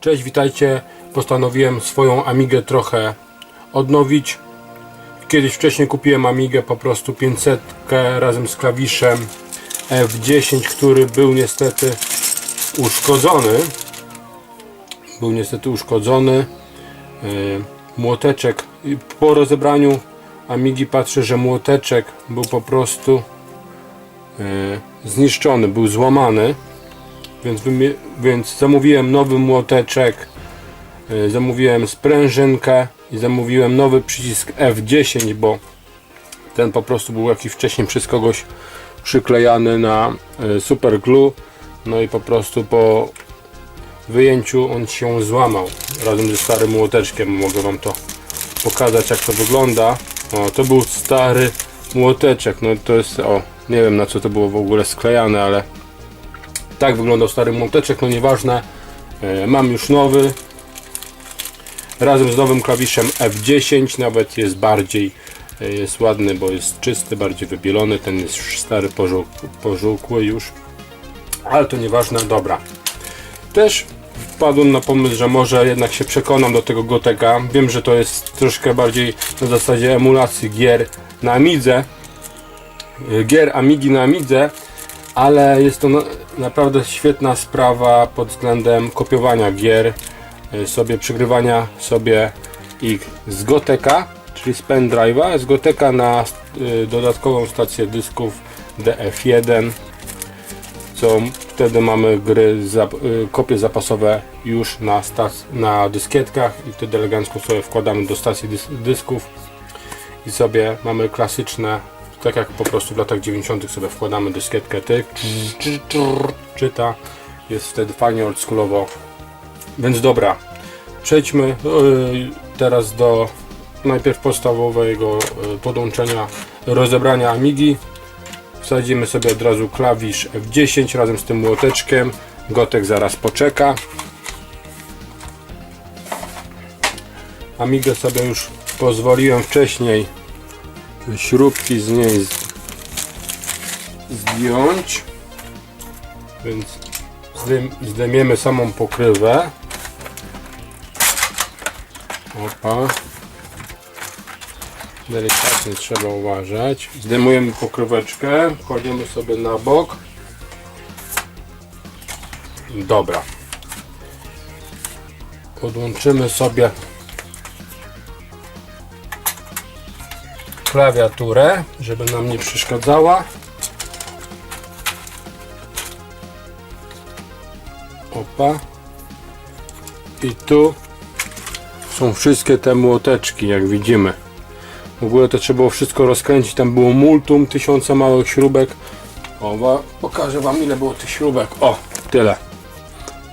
Cześć, witajcie. Postanowiłem swoją Amigę trochę odnowić. Kiedyś wcześniej kupiłem Amigę po prostu 500 razem z klawiszem F10, który był niestety uszkodzony. Był niestety uszkodzony. Yy, Młoteczek. Po rozebraniu Amigi patrzę, że młoteczek był po prostu zniszczony, był złamany. Więc, więc zamówiłem nowy młoteczek, y, zamówiłem sprężynkę i zamówiłem nowy przycisk F10, bo ten po prostu był jakiś wcześniej przez kogoś przyklejany na y, super glue. No i po prostu po wyjęciu on się złamał razem ze starym młoteczkiem. Mogę Wam to pokazać jak to wygląda. O, to był stary młoteczek. No to jest, o, nie wiem na co to było w ogóle sklejane, ale tak wyglądał stary młoteczek, no nieważne. E, Mam już nowy. Razem z nowym klawiszem F10 nawet jest bardziej e, jest ładny, bo jest czysty, bardziej wybielony. Ten jest już stary, pożółk, pożółkły już. Ale to nieważne, dobra. Też wpadłem na pomysł, że może jednak się przekonam do tego Goteka. Wiem, że to jest troszkę bardziej na zasadzie emulacji gier na Amidze. E, Gier Amigi na Amidze, ale jest to na, naprawdę świetna sprawa pod względem kopiowania gier, y, sobie przygrywania sobie ich z Goteka, czyli z pendrive'a, z Goteka na y, dodatkową stację dysków DF1, co wtedy mamy gry, zap, y, kopie zapasowe już na, na dyskietkach i wtedy elegancko sobie wkładamy do stacji dys dysków i sobie mamy klasyczne, tak jak po prostu w latach 90. sobie wkładamy dyskietkę, tyk, czyta, jest wtedy fajnie oldschoolowo. Więc dobra, przejdźmy yy, teraz do najpierw podstawowego yy, podłączenia, rozebrania Amigi. Wsadzimy sobie od razu klawisz F10 razem z tym młoteczkiem. Gotek zaraz poczeka. Amigę sobie już pozwoliłem wcześniej śrubki z niej zdjąć. Więc zdejm, zdejmiemy samą pokrywę. Opa. Delikatnie trzeba uważać. Zdejmujemy pokryweczkę kładziemy sobie na bok. Dobra. Podłączymy sobie klawiaturę, żeby nam nie przeszkadzała. Opa. I tu są wszystkie te młoteczki, jak widzimy. W ogóle to trzeba było wszystko rozkręcić. Tam było multum, tysiące małych śrubek. O, pokażę Wam ile było tych śrubek. O, tyle.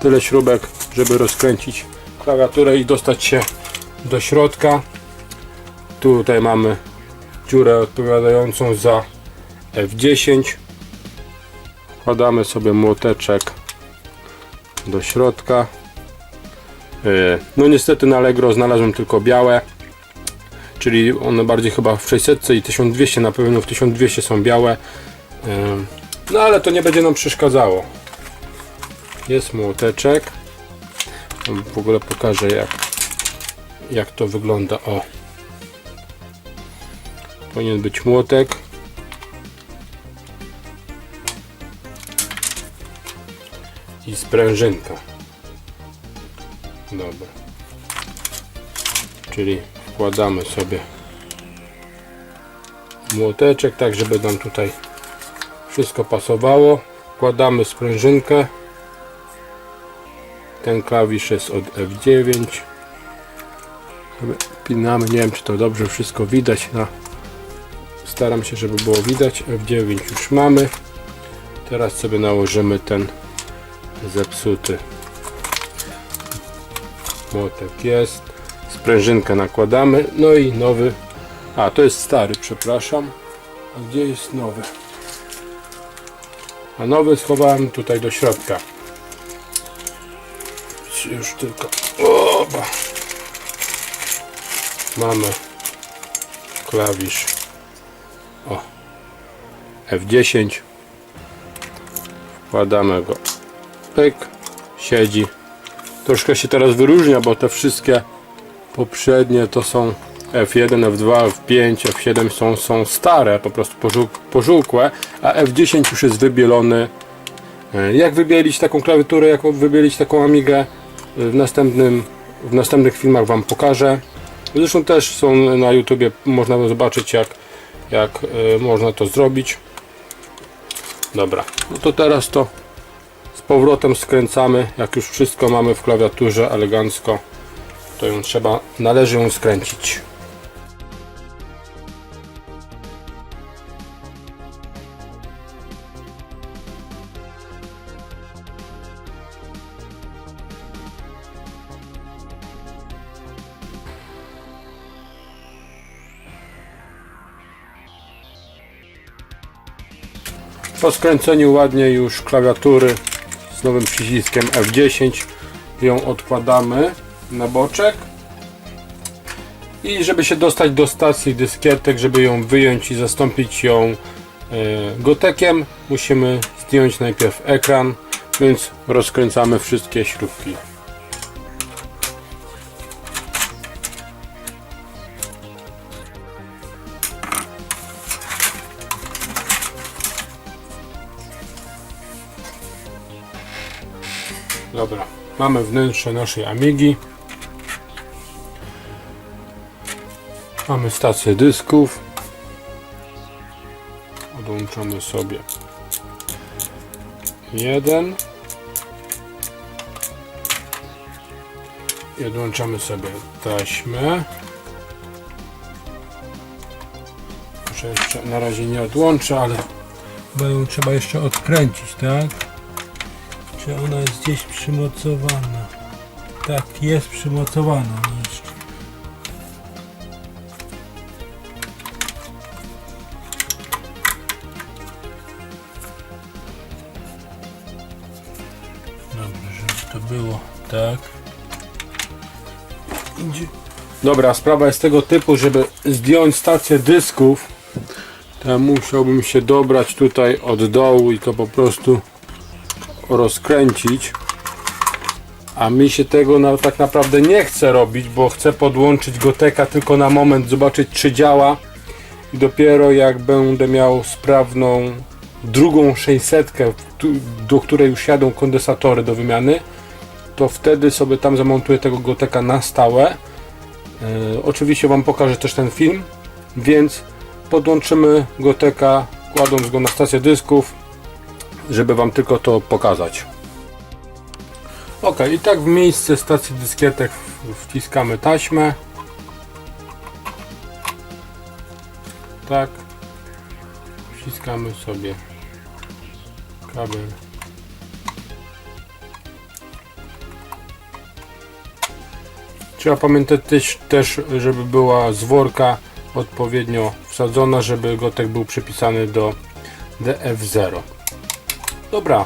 Tyle śrubek, żeby rozkręcić klawiaturę i dostać się do środka. Tutaj mamy dziurę odpowiadającą za F10. Wkładamy sobie młoteczek do środka. Yy, no niestety na Allegro znalazłem tylko białe czyli one bardziej chyba w 600 i 1200 na pewno w 1200 są białe. Yy, no ale to nie będzie nam przeszkadzało. Jest młoteczek. W ogóle pokażę jak jak to wygląda. O powinien być młotek. I sprężynka. Dobra. Czyli wkładamy sobie młoteczek tak żeby nam tutaj wszystko pasowało. Wkładamy sprężynkę. Ten klawisz jest od F9 pinamy, nie wiem czy to dobrze wszystko widać na staram się żeby było widać F9 już mamy. Teraz sobie nałożymy ten zepsuty. Młotek jest. Sprężynkę nakładamy. No i nowy. A to jest stary przepraszam. A gdzie jest nowy? A nowy schowałem tutaj do środka. Już tylko oba. Mamy klawisz o F10 Wkładamy go. Pyk. Siedzi. Troszkę się teraz wyróżnia, bo te wszystkie poprzednie to są F1, F2, F5, F7 są, są stare, po prostu pożół, pożółkłe, a F10 już jest wybielony. E, Jak wybielić taką klawiaturę, jak wybielić taką Amigę w następnym, w następnych filmach Wam pokażę. Zresztą też są na YouTubie, można zobaczyć jak, jak e, można to zrobić. Dobra, no to teraz to z powrotem skręcamy, jak już wszystko mamy w klawiaturze elegancko, to ją trzeba, należy ją skręcić. Po skręceniu ładnie już klawiatury z nowym przyciskiem F10 ją odkładamy na boczek. I żeby się dostać do stacji dyskietek, żeby ją wyjąć i zastąpić ją e, gotekiem musimy zdjąć najpierw ekran więc rozkręcamy wszystkie śrubki Dobra, mamy wnętrze naszej Amigi. Mamy stację dysków. Odłączamy sobie jeden. I odłączamy sobie taśmę. Jeszcze na razie nie odłączę, ale trzeba jeszcze odkręcić, tak? Czy ona jest gdzieś przymocowana? Tak, jest przymocowana. Dobrze, żeby to było tak. Dobra, sprawa jest tego typu, żeby zdjąć stację dysków, to ja musiałbym się dobrać tutaj od dołu i to po prostu rozkręcić a mi się tego na, tak naprawdę nie chce robić, bo chcę podłączyć goteka tylko na moment, zobaczyć czy działa i dopiero jak będę miał sprawną drugą 600, tu- do której już jadą kondensatory do wymiany, to wtedy sobie tam zamontuję tego goteka na stałe. E, oczywiście Wam pokażę też ten film, więc podłączymy goteka, kładąc go na stację dysków, żeby Wam tylko to pokazać. Ok, i tak w miejsce stacji dyskietek wciskamy taśmę. Tak. Wciskamy sobie kabel. Trzeba pamiętać też, żeby była z worka odpowiednio wsadzona, żeby gotek był przypisany do DF0. Dobra,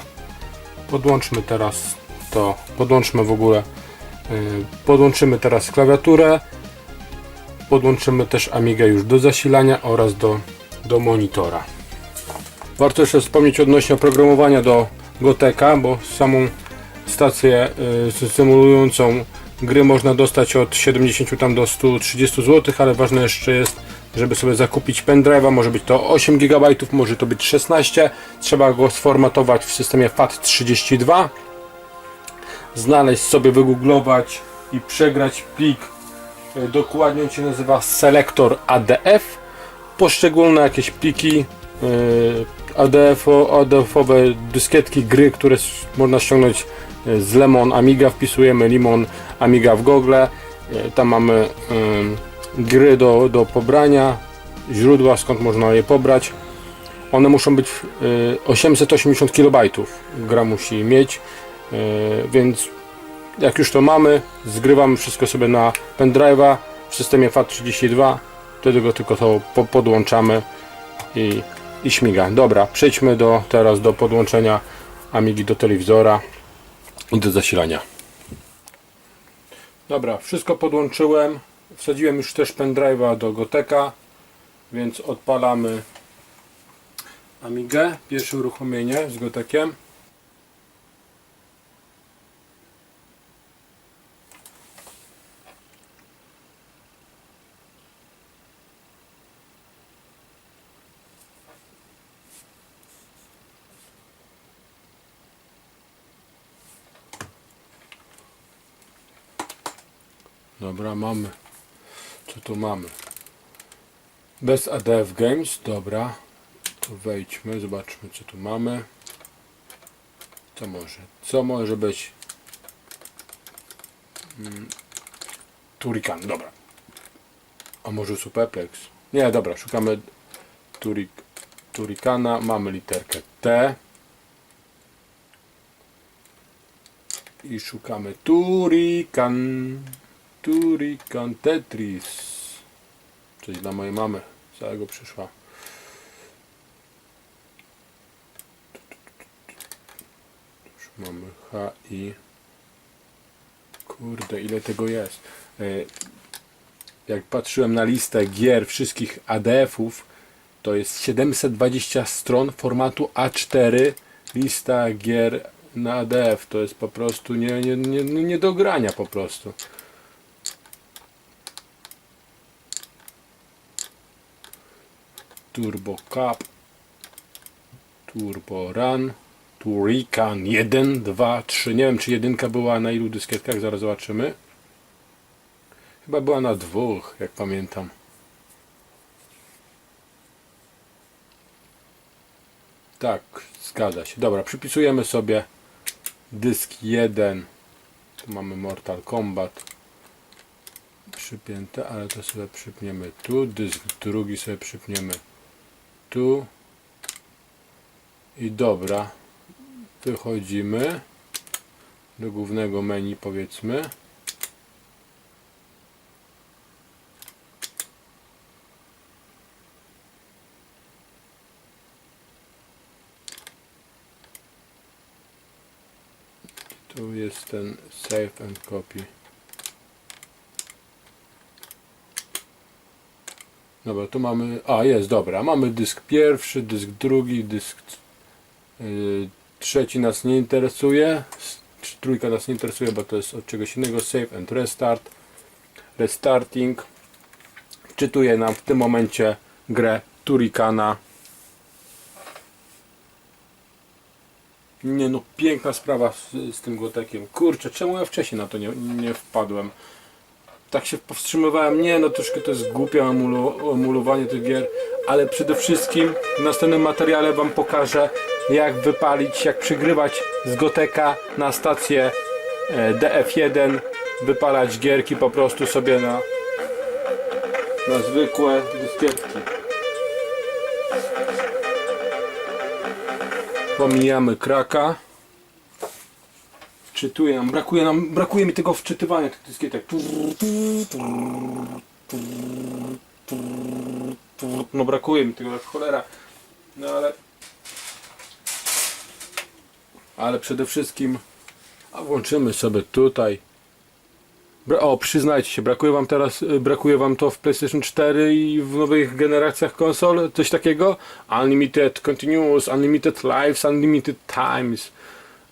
podłączmy teraz to, podłączmy w ogóle, yy, podłączymy teraz klawiaturę, podłączymy też Amigę już do zasilania oraz do, do monitora. Warto jeszcze wspomnieć odnośnie oprogramowania do Goteka, bo samą stację yy, symulującą gry można dostać od 70 tam do 130 zł, ale ważne jeszcze jest, żeby sobie zakupić pendrive'a, może być to 8 GB, może to być 16, trzeba go sformatować w systemie FAT32 znaleźć sobie, wygooglować i przegrać plik. E, Dokładnie on się nazywa Selector ADF. Poszczególne jakieś pliki e, ADF, ADF-owe dyskietki gry, które można ściągnąć e, z Lemon Amiga. Wpisujemy Limon Amiga w Google. Tam mamy gry do, do pobrania, źródła skąd można je pobrać. One muszą być e, 880 KB gra musi mieć. E, więc jak już to mamy, zgrywamy wszystko sobie na pendrive'a w systemie FAT32, wtedy go tylko to po podłączamy i, i śmiga. Dobra, przejdźmy do, teraz do podłączenia Amigi do telewizora i do zasilania. Dobra, wszystko podłączyłem. Wsadziłem już też pendrive'a do Goteka, więc odpalamy Amigę, pierwsze uruchomienie z Gotekiem. Dobra, mamy co tu mamy? Bez ADF Games, dobra. To wejdźmy, zobaczmy co tu mamy. Co może? Co może być? Mm, Turikan, dobra. A może Superplex? Nie, dobra, szukamy Turik, Turikana, mamy literkę T. I szukamy Turikan. Turikan Tetris. Coś dla mojej mamy. Całego przyszła. Już mamy H i Kurde, ile tego jest. E, Jak patrzyłem na listę gier wszystkich ADF-ów, to jest 720 stron formatu A4 lista gier na ADF. To jest po prostu nie, nie, nie, nie do grania po prostu. Turbo Cup, Turbo Run, Turikan 1, 2, 3. Nie wiem czy jedynka była na ilu dyskietkach, zaraz zobaczymy. Chyba była na dwóch, jak pamiętam. Tak, zgadza się. Dobra, przypisujemy sobie dysk 1. Tu mamy Mortal Kombat przypięte, ale to sobie przypniemy tu. Dysk drugi sobie przypniemy tu. I dobra, wychodzimy do głównego menu powiedzmy. Tu jest ten save and copy. Dobra, tu mamy. A, jest, dobra. Mamy dysk pierwszy, dysk drugi, dysk yy, trzeci nas nie interesuje. Trójka nas nie interesuje, bo to jest od czegoś innego. Save and restart. Restarting. Czytuje nam w tym momencie grę Turikana. Nie no, piękna sprawa z, z tym gotekiem. Kurczę, czemu ja wcześniej na to nie, nie wpadłem? Tak się powstrzymywałem, nie no, troszkę to jest głupie emulowanie tych gier, ale przede wszystkim w następnym materiale Wam pokażę, jak wypalić, jak przygrywać z goteka na stację e, DF1, wypalać gierki po prostu sobie na, na zwykłe dyskietki. Pomijamy kraka. Wczytuję nam, brakuje nam, brakuje mi tego wczytywania tych dyskietek. No brakuje mi tego jak cholera. No ale... Ale przede wszystkim... A włączymy sobie tutaj. O, przyznajcie się, brakuje wam teraz, y, brakuje wam to w PlayStation 4 i w nowych generacjach konsol? Coś takiego? Unlimited Continuous, Unlimited Lives, Unlimited Times.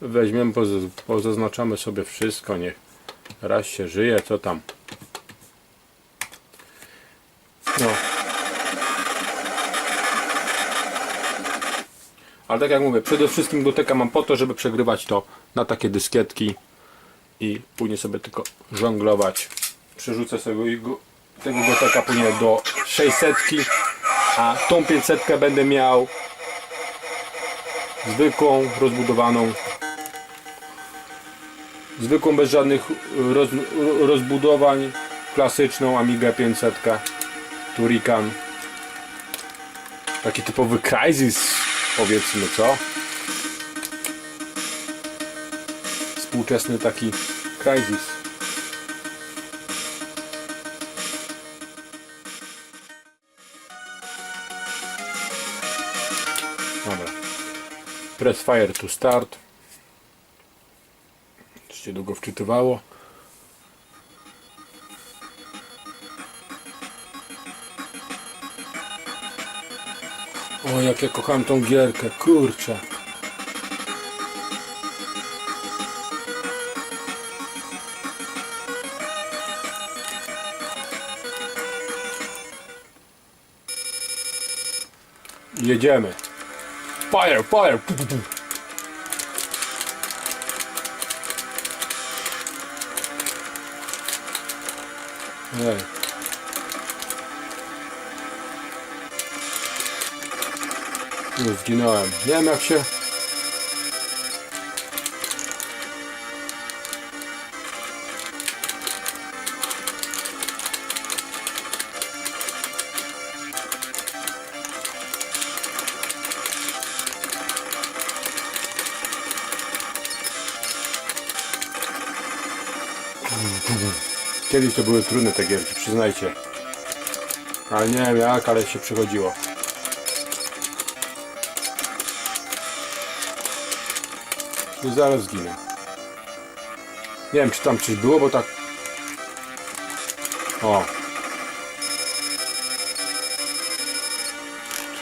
Weźmiemy, poz- pozaznaczamy sobie wszystko, niech raz się żyje, co tam. No. Ale tak jak mówię, przede wszystkim doteka mam po to, żeby przegrywać to na takie dyskietki i później sobie tylko żonglować. Przerzucę sobie go, tego goteka później do 600, a tą 500 będę miał zwykłą, rozbudowaną zwykłą, bez żadnych roz, rozbudowań klasyczną Amiga 500 Turikan taki typowy Crysis powiedzmy, co? Współczesny taki Crysis Dobra. Press fire to start. Się długo wczytywało. O, jak ja kocham tą gierkę, kurczę. Jedziemy. Fire, fire! yeah i'm not sure. Kiedyś to były trudne te gierki, przyznajcie. Ale nie wiem jak, ale się przychodziło. I zaraz zginę. Nie wiem czy tam coś było, bo tak... O.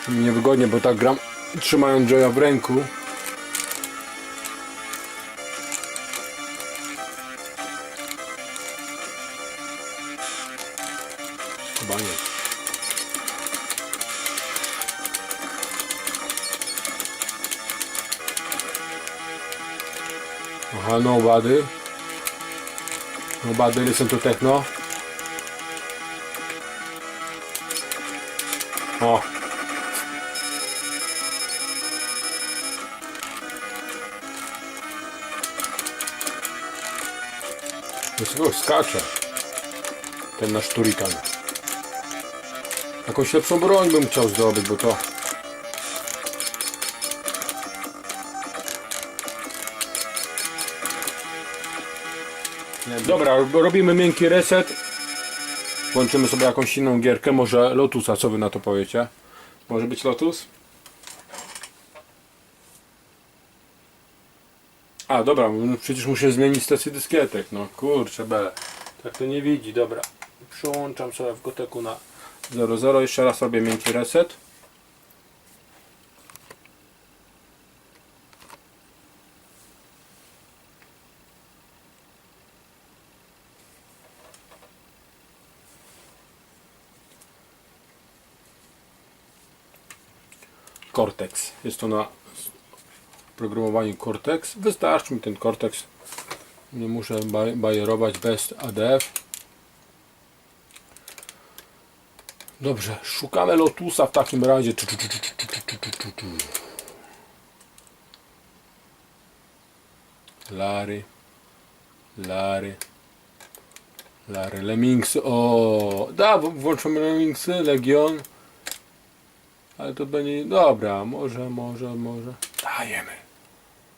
Niewygodnie, bo tak gram trzymając Joya w ręku. Aha, nobody. Nobody listen to techno. O. Wysoko skacze. Ten nasz turikan. Jakąś lepszą broń bym chciał zdobyć, bo to... Dobra, robimy miękki reset. Włączymy sobie jakąś inną gierkę, może Lotusa, co wy na to powiecie? Może być Lotus? A, dobra, przecież muszę zmienić stację dyskietek, no kurczę bele. Tak to nie widzi, dobra. Przyłączam sobie w goteku na 00, jeszcze raz robię miękki reset. Cortex. Jest to na programowaniu Cortex. Wystarczy mi ten Cortex. Nie muszę baj bajerować bez ADF. Dobrze, szukamy Lotusa w takim razie. Lary, Lary, Lary, Lemmings, o, da, włączamy Lemmingsy, Legion, ale to będzie. Dobra, może, może, może. Dajemy.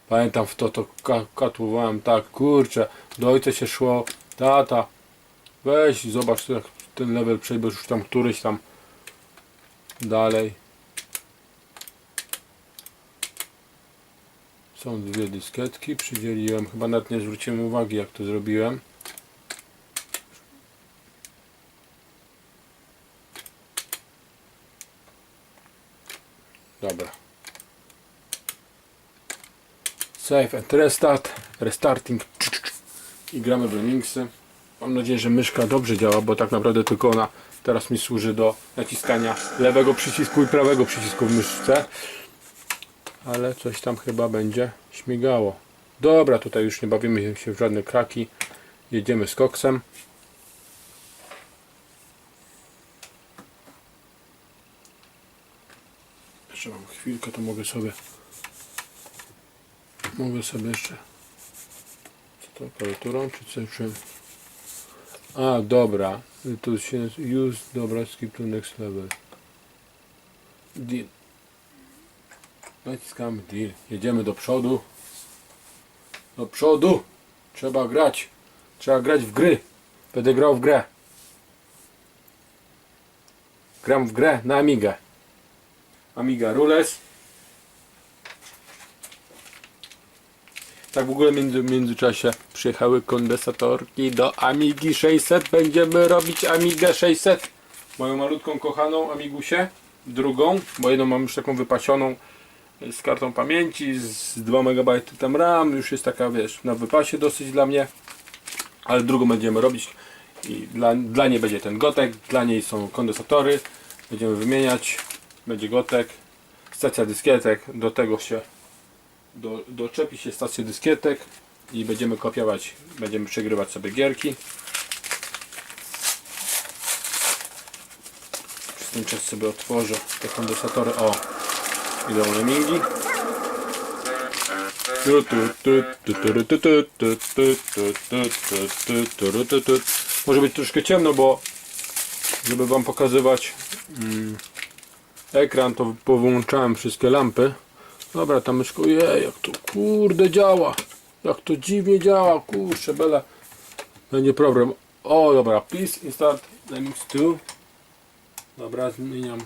Pamiętam w to to ka- katłowałem tak, kurczę, do ojca się szło, tata, weź zobacz jak ten level przejdziesz już tam któryś tam dalej. Są dwie dyskietki, przydzieliłem, chyba nawet nie zwróciłem uwagi jak to zrobiłem. Dobra. Save and restart. Restarting. I gramy w Remingsy. Mam nadzieję, że myszka dobrze działa, bo tak naprawdę tylko ona teraz mi służy do naciskania lewego przycisku i prawego przycisku w myszce. Ale coś tam chyba będzie śmigało. Dobra, tutaj już nie bawimy się w żadne kraki. Jedziemy z koksem. Jeszcze mam chwilkę, to mogę sobie Mogę sobie jeszcze. Co to klawiaturą czy coś? Czy... A, dobra. To się use, dobra, skip to next level. Deal. Naciskamy deal. Jedziemy do przodu. Do przodu. Trzeba grać. Trzeba grać w gry. Będę grał w grę. Gram w grę na Amigę. Amiga Rules. Tak w ogóle między, w międzyczasie przyjechały kondensatorki do Amigi 600. Będziemy robić Amigę 600. Moją malutką kochaną Amigusie. Drugą, bo jedną mam już taką wypasioną y, z kartą pamięci, z 2 MB tam RAM. Już jest taka, wiesz, na wypasie dosyć dla mnie. Ale drugą będziemy robić i dla, dla niej będzie ten gotek, dla niej są kondensatory. Będziemy wymieniać. Będzie gotek, stacja dyskietek, do tego się do, doczepi się stację dyskietek i będziemy kopiować, będziemy przegrywać sobie gierki. Przez ten czas sobie otworzę te kondensatory. O, idą lemingi. Może być troszkę ciemno, bo żeby Wam pokazywać ekran, to powłączałem wszystkie lampy. Dobra, ta myszko, jej, jak to kurde działa. Jak to dziwnie działa, kurczę. Będzie problem. O, dobra, please install Linux 2. Dobra, zmieniam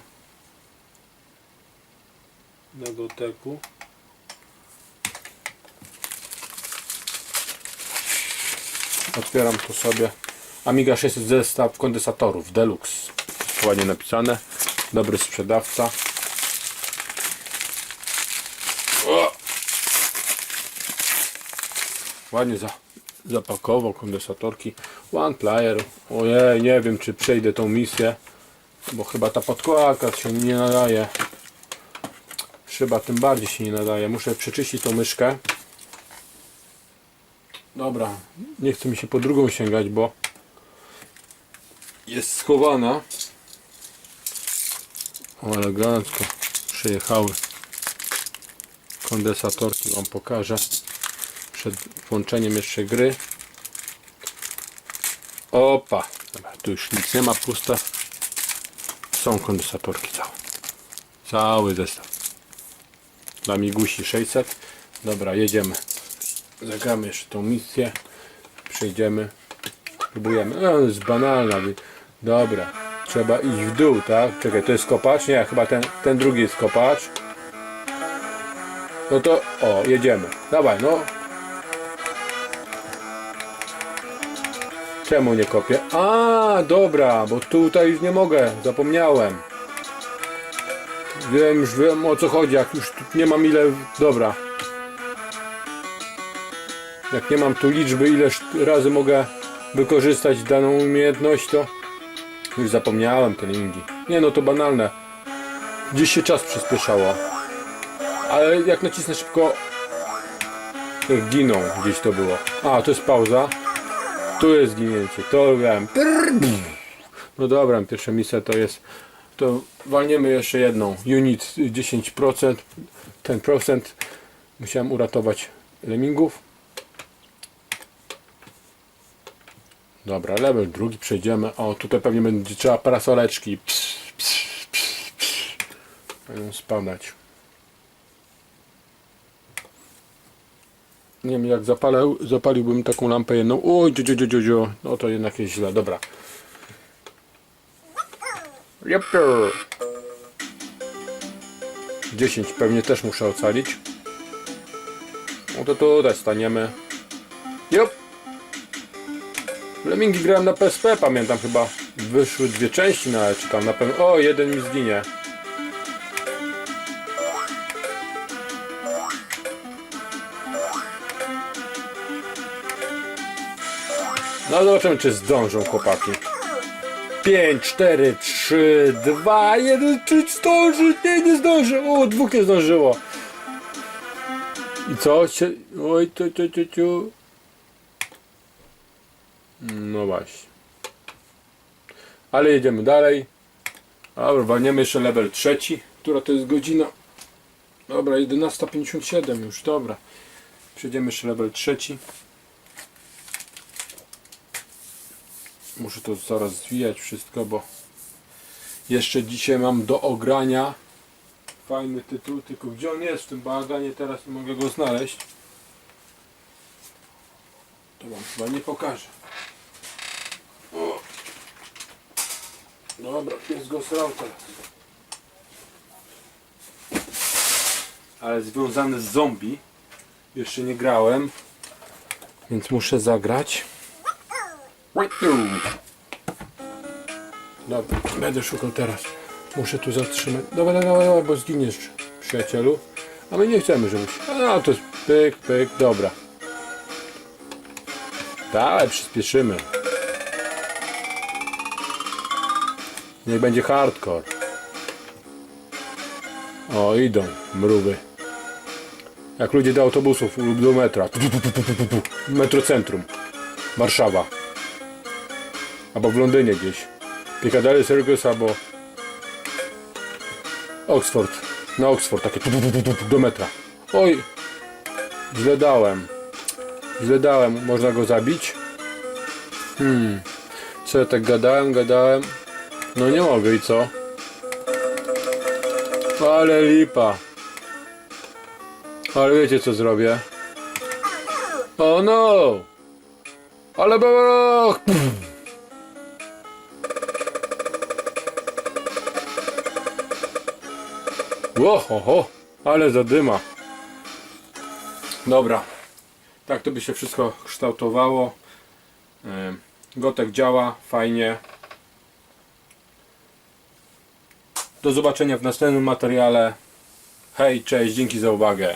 do doteku. Otwieram tu sobie Amiga 600 zestaw kondensatorów Deluxe. Ładnie napisane. Dobry sprzedawca. Ładnie za, zapakował kondensatorki. One player. Ojej, nie wiem czy przejdę tą misję. Bo chyba ta podkładka się nie nadaje. Chyba tym bardziej się nie nadaje. Muszę przeczyścić tą myszkę. Dobra, nie chce mi się po drugą sięgać, bo jest schowana. O, elegancko przyjechały kondensatorki, wam pokażę przed włączeniem jeszcze gry. Opa, tu już nic nie ma, puste. Są kondensatorki całe. Cały zestaw. Dla Migusi 600. Dobra, jedziemy. Zagramy jeszcze tą misję. Przejdziemy. Próbujemy. No, jest banalna. Dobra. Trzeba iść w dół, tak? Czekaj, to jest kopacz? Nie, chyba ten, ten drugi jest kopacz. No to, o, jedziemy. Dawaj, no. Czemu nie kopię? A, dobra, bo tutaj już nie mogę. Zapomniałem. Wiem, już wiem o co chodzi, jak już nie mam ile... Dobra. Jak nie mam tu liczby, ileż razy mogę wykorzystać daną umiejętność, to już zapomniałem te linki. Nie no, to banalne. Gdzieś się czas przyspieszało. Ale jak nacisnę szybko, giną, gdzieś to było. A, to jest pauza. Tu jest ginięcie, to wiem. No dobra, pierwsza misja to jest. To walniemy jeszcze jedną. Unit 10%, 10%. Musiałem uratować lemmingów. Dobra, level drugi przejdziemy. O, tutaj pewnie będzie trzeba parasoleczki. Ps, ps, ps, ps. Będą spadać. Nie wiem, jak zapalał, zapaliłbym taką lampę jedną. Oj, dziu, dziu, dziu, dziu. No to jednak jest źle. Dobra. Jepper. 10 pewnie też muszę ocalić. No to tutaj staniemy. Jop. Lemingi grałem na PSP, pamiętam chyba. Wyszły dwie części, no ale czy tam na pewno. O, jeden mi zginie. No zobaczymy, czy zdążą chłopaki. 5, 4, 3, 2, 1, czy zdąży? Nie, nie zdąży. O, dwóch nie zdążyło. I co? Się... Oj, tu, tu, tu, tu. No właśnie. Ale jedziemy dalej. Dobra, walniemy jeszcze level trzeci. Która to jest godzina? Dobra, 11.57 już, dobra. Przejdziemy jeszcze level trzeci. Muszę to zaraz zwijać wszystko, bo jeszcze dzisiaj mam do ogrania fajny tytuł, tylko gdzie on jest w tym bałaganie teraz nie mogę go znaleźć. To wam chyba nie pokażę. O. Dobra, pies go srał teraz. Ale związany z zombie jeszcze nie grałem, więc muszę zagrać. Dobra, będę szukał teraz. Muszę tu zatrzymać. Dobra, dobra, dobra, bo zginiesz, przyjacielu. A my nie chcemy, żebyś... A, to jest pyk, pyk, dobra. Dalej, przyspieszymy. Niech będzie hardcore. O, idą mrówy. Jak ludzie do autobusów lub do metra. Metrocentrum. Warszawa. Albo w Londynie gdzieś. Piccadilly Circus albo Oxford. Na Oxford, takie do metra. Oj, źle dałem. Źle dałem, można go zabić? Hmm, co ja tak gadałem, gadałem? No nie mogę i co? Ale lipa. Ale wiecie co zrobię? O no! Ale babarach! Łohoho, ale zadyma. Dobra, tak to by się wszystko kształtowało. Gotek działa, fajnie. Do zobaczenia w następnym materiale. Hej, cześć, dzięki za uwagę.